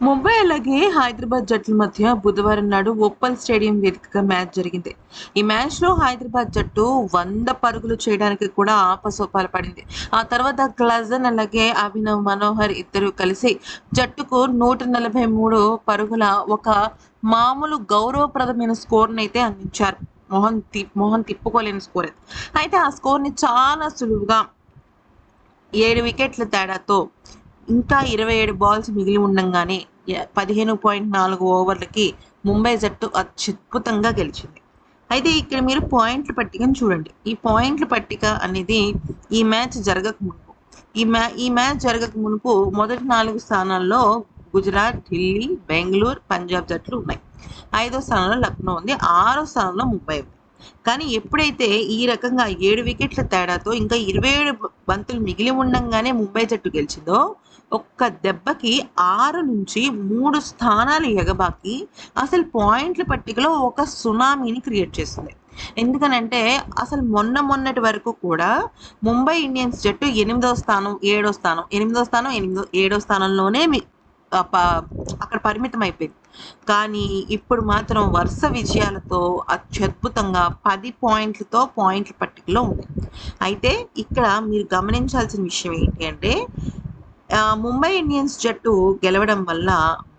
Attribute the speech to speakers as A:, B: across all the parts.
A: ముంబై అలాగే హైదరాబాద్ జట్ల మధ్య బుధవారం నాడు ఉప్పల్ స్టేడియం వేదికగా మ్యాచ్ జరిగింది. ఈ మ్యాచ్లో హైదరాబాద్ జట్టు వంద పరుగులు చేయడానికి కూడా ఆపసోపాలు పడింది. ఆ తర్వాత క్లజన్ అలాగే అభినవ్ మనోహర్ ఇద్దరు కలిసి జట్టుకు నూట నలభై మూడు పరుగుల ఒక మామూలు గౌరవప్రదమైన స్కోర్ని అయితే అందించారు. మోహన్ తి మోహన్ తిప్పుకోలేని స్కోర్ అయితే ఆ స్కోర్ని చాలా సులువుగా ఏడు వికెట్ల తేడాతో ఇంకా ఇరవై ఏడు బాల్స్ మిగిలి ఉండంగానే పదిహేను పాయింట్ నాలుగు ఓవర్లకి ముంబై జట్టు అత్యద్భుతంగా గెలిచింది. అయితే ఇక్కడ మీరు పాయింట్ల పట్టికను చూడండి. ఈ పాయింట్ల పట్టిక అనేది ఈ మ్యాచ్ జరగక మునుపు ఈ మ్యా ఈ మ్యాచ్ జరగక మునుపు మొదటి నాలుగు స్థానాల్లో గుజరాత్ ఢిల్లీ బెంగళూరు పంజాబ్ జట్లు ఉన్నాయి. ఐదో స్థానంలో లక్నో ఉంది. ఆరో స్థానంలో ముంబై ఉంది. కానీ ఎప్పుడైతే ఈ రకంగా ఏడు వికెట్ల తేడాతో ఇంకా ఇరవై ఏడు బంతులు మిగిలి ఉండంగానే ముంబై జట్టు గెలిచిందో ఒక్క దెబ్బకి ఆరు నుంచి మూడు స్థానాలు ఎగబాకి అసలు పాయింట్ల పట్టికలో ఒక సునామీని క్రియేట్ చేస్తుంది ఎందుకనంటే అసలు మొన్న మొన్నటి వరకు కూడా ముంబై ఇండియన్స్ జట్టు ఎనిమిదో స్థానం ఏడో స్థానం ఎనిమిదో స్థానం ఎనిమిదో ఏడో స్థానంలోనే అక్కడ పరిమితం అయిపోయింది కానీ ఇప్పుడు మాత్రం వరుస విజయాలతో అత్యద్భుతంగా పది పాయింట్లతో పాయింట్ల పట్టికలో ఉంది. అయితే ఇక్కడ మీరు గమనించాల్సిన విషయం ఏంటి అంటే ముంబై ఇండియన్స్ జట్టు గెలవడం వల్ల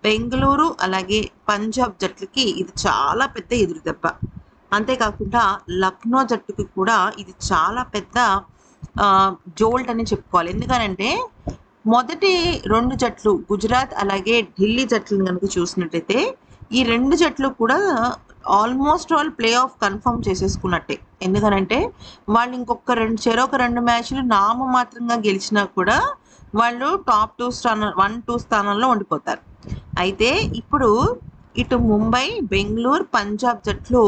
A: బెంగళూరు అలాగే పంజాబ్ జట్లకి ఇది చాలా పెద్ద ఎదురు దెబ్బ. అంతేకాకుండా లక్నో జట్టుకి కూడా ఇది చాలా పెద్ద జోల్ట్ అని చెప్పుకోవాలి. ఎందుకనంటే మొదటి రెండు జట్లు గుజరాత్ అలాగే ఢిల్లీ జట్లను కనుక చూసినట్టయితే ఈ రెండు జట్లు కూడా almost all play off confirm చేసేసుకున్నట్టే. ఎందుకనంటే వాళ్ళు ఇంకొక రెండు చెరొక రెండు మ్యాచ్లు నామమాత్రంగా గెలిచినా కూడా వాళ్ళు టాప్ టూ స్థానం వన్ టూ స్థానంలో ఉండిపోతారు. అయితే ఇప్పుడు ఇటు ముంబై బెంగళూరు పంజాబ్ జట్లు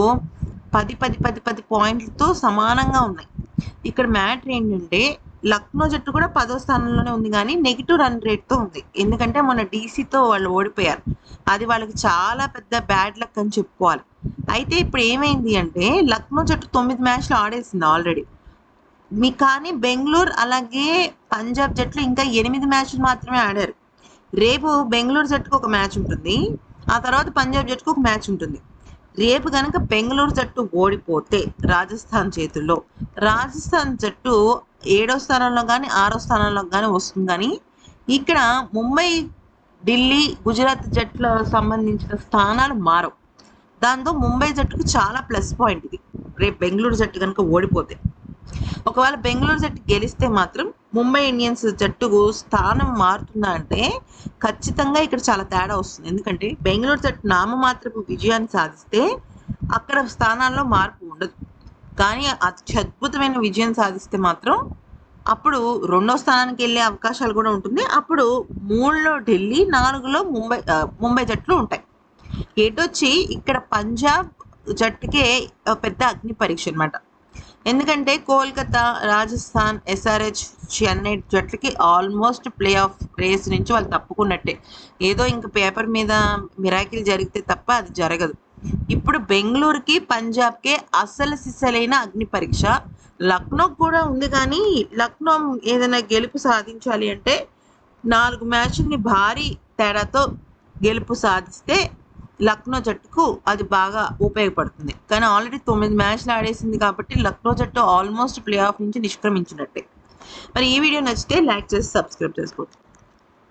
A: పది పది పది పది పాయింట్లతో సమానంగా ఉన్నాయి. ఇక్కడ మ్యాటర్ ఏంటంటే లక్నో జట్టు కూడా పదో స్థానంలోనే ఉంది కానీ నెగిటివ్ రన్ రేట్తో ఉంది. ఎందుకంటే మొన్న డీసీతో వాళ్ళు ఓడిపోయారు. అది వాళ్ళకి చాలా పెద్ద బ్యాడ్ లక్ అని చెప్పుకోవాలి. అయితే ఇప్పుడు ఏమైంది అంటే లక్నో జట్టు తొమ్మిది మ్యాచ్లు ఆడేసింది ఆల్రెడీ మీ కానీ బెంగళూరు అలాగే పంజాబ్ జట్లు ఇంకా ఎనిమిది మ్యాచ్లు మాత్రమే ఆడారు. రేపు బెంగళూరు జట్టుకు ఒక మ్యాచ్ ఉంటుంది. ఆ తర్వాత పంజాబ్ జట్టుకు ఒక మ్యాచ్ ఉంటుంది. రేపు కనుక బెంగళూరు జట్టు ఓడిపోతే రాజస్థాన్ చేతుల్లో. రాజస్థాన్ జట్టు ఏడో స్థానంలో కానీ ఆరో స్థానంలో కానీ వస్తుంది. కానీ ఇక్కడ ముంబై ఢిల్లీ గుజరాత్ జట్ల సంబంధించిన స్థానాలు మారవు. దాంతో ముంబై జట్టుకు చాలా ప్లస్ పాయింట్ ఇది. రేపు బెంగళూరు జట్టు కనుక ఓడిపోతే. ఒకవేళ బెంగళూరు జట్టు గెలిస్తే మాత్రం ముంబై ఇండియన్స్ జట్టుకు స్థానం మారుతుందా అంటే ఖచ్చితంగా ఇక్కడ చాలా తేడా వస్తుంది. ఎందుకంటే బెంగళూరు జట్టు నామమాత్రపు విజయాన్ని సాధిస్తే అక్కడ స్థానాల్లో మార్పు ఉండదు. కానీ అత్యద్భుతమైన విజయం సాధిస్తే మాత్రం అప్పుడు రెండో స్థానానికి వెళ్ళే అవకాశాలు కూడా ఉంటుంది. అప్పుడు మూడులో ఢిల్లీ నాలుగులో ముంబై ముంబై జట్లు ఉంటాయి. ఏటొచ్చి ఇక్కడ పంజాబ్ జట్టుకే పెద్ద అగ్ని పరీక్ష అనమాట ఎందుకంటే కోల్కతా రాజస్థాన్ ఎస్ఆర్హెచ్ చెన్నై జట్లకి ఆల్మోస్ట్ ప్లే ఆఫ్ రేస్ నుంచి వాళ్ళు తప్పుకున్నట్టే. ఏదో ఇంక పేపర్ మీద మిరాకిల్ జరిగితే తప్ప అది జరగదు. ఇప్పుడు బెంగళూరుకి పంజాబ్కే అసలు సిసలైన అగ్ని పరీక్ష. లక్నోకి కూడా ఉంది కానీ లక్నో ఏదైనా గెలుపు సాధించాలి అంటే నాలుగు మ్యాచ్ని భారీ తేడాతో గెలుపు సాధిస్తే లక్నో జట్టుకు అది బాగా ఉపయోగపడుతుంది. కానీ ఆల్రెడీ తొమ్మిది మ్యాచ్లు ఆడేసింది కాబట్టి లక్నో జట్టు ఆల్మోస్ట్ ప్లే ఆఫ్ నుంచి నిష్క్రమించినట్టే. మరి ఈ వీడియో నచ్చితే లైక్ చేసి సబ్స్క్రైబ్ చేసుకోవచ్చు